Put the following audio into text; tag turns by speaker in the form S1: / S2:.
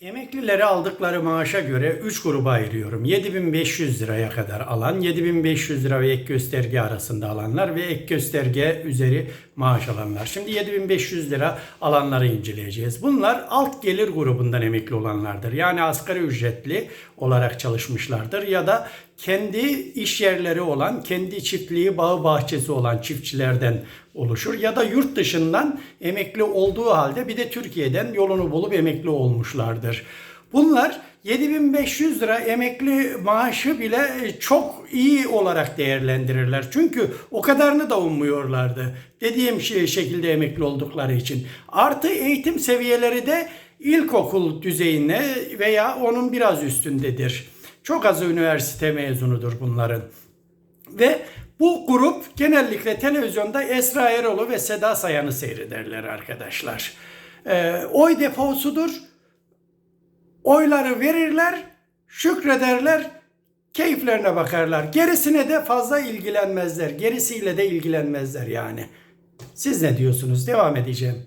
S1: Emeklileri aldıkları maaşa göre 3 gruba ayırıyorum. 7500 liraya kadar alan, 7500 lira ve ek gösterge arasında alanlar ve ek gösterge üzeri maaş alanlar. Şimdi 7500 lira alanları inceleyeceğiz. Bunlar alt gelir grubundan emekli olanlardır. Yani asgari ücretli olarak çalışmışlardır ya da kendi iş yerleri olan, kendi çiftliği, bağı bahçesi olan çiftçilerden oluşur ya da yurt dışından emekli olduğu halde bir de Türkiye'den yolunu bulup emekli olmuşlardır. Bunlar 7500 lira emekli maaşı bile çok iyi olarak değerlendirirler. Çünkü o kadarını da ummuyorlardı. Dediğim şey, şekilde emekli oldukları için. Artı eğitim seviyeleri de ilkokul düzeyine veya onun biraz üstündedir. Çok az üniversite mezunudur bunların. Ve bu grup genellikle televizyonda Esra Erol'u ve Seda Sayan'ı seyrederler arkadaşlar. Ee, oy deposudur. Oyları verirler, şükrederler, keyiflerine bakarlar. Gerisine de fazla ilgilenmezler. Gerisiyle de ilgilenmezler yani. Siz ne diyorsunuz? Devam edeceğim.